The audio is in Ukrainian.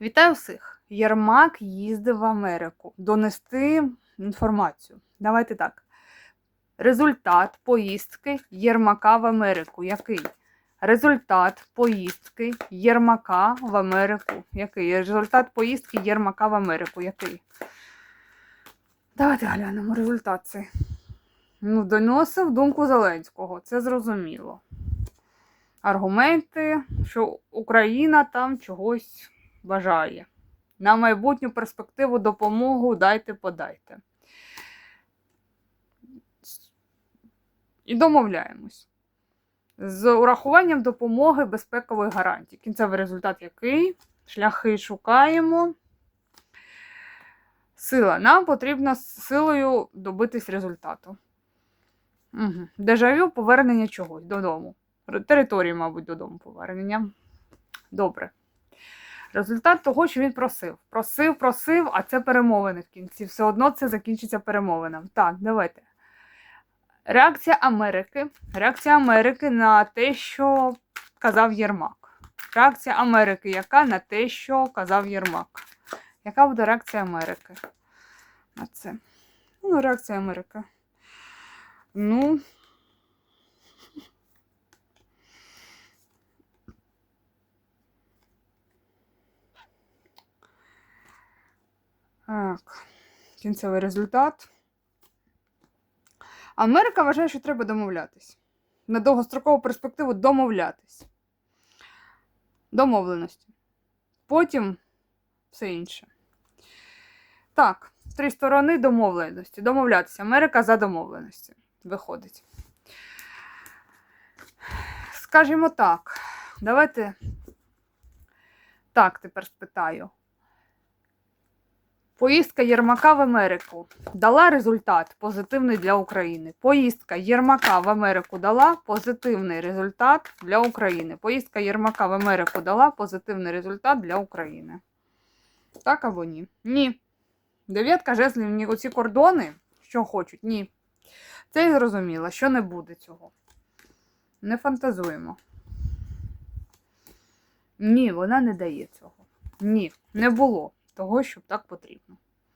Вітаю всіх! Єрмак їздив в Америку донести інформацію. Давайте так. Результат поїздки Єрмака в Америку. Який? Результат поїздки Єрмака в Америку. Який? Результат поїздки Єрмака в Америку. Який? Давайте глянемо результат цей. Ну, доносив думку Зеленського, це зрозуміло. Аргументи, що Україна там чогось бажає. На майбутню перспективу допомогу дайте подайте. І домовляємось. З урахуванням допомоги безпекових гарантій. Кінцевий результат який? Шляхи шукаємо. Сила. Нам потрібно з силою добитись результату. Угу. Дежавю повернення чогось додому. Території, мабуть, додому повернення. Добре. Результат того, що він просив. Просив, просив, а це перемовини в кінці. Все одно це закінчиться перемовинами. Так, давайте. Реакція Америки. Реакція Америки на те, що казав Єрмак. Реакція Америки, яка на те, що казав Єрмак. Яка буде реакція Америки на це? Ну, реакція Америки. Ну. Так, кінцевий результат. Америка вважає, що треба домовлятись. На довгострокову перспективу домовлятись. Домовленості. Потім все інше. Так, три сторони домовленості. Домовлятися. Америка за домовленості. Виходить. Скажімо так. Давайте. Так, тепер спитаю. Поїздка Єрмака в Америку дала результат позитивний для України. Поїздка Єрмака в Америку дала позитивний результат для України. Поїздка Єрмака в Америку дала позитивний результат для України. Так або ні? Ні. Дев'ятка жезлів, ні, оці кордони, що хочуть, ні. Це і зрозуміло, що не буде цього. Не фантазуємо. Ні, вона не дає цього. Ні, не було того, щоб так потрібно.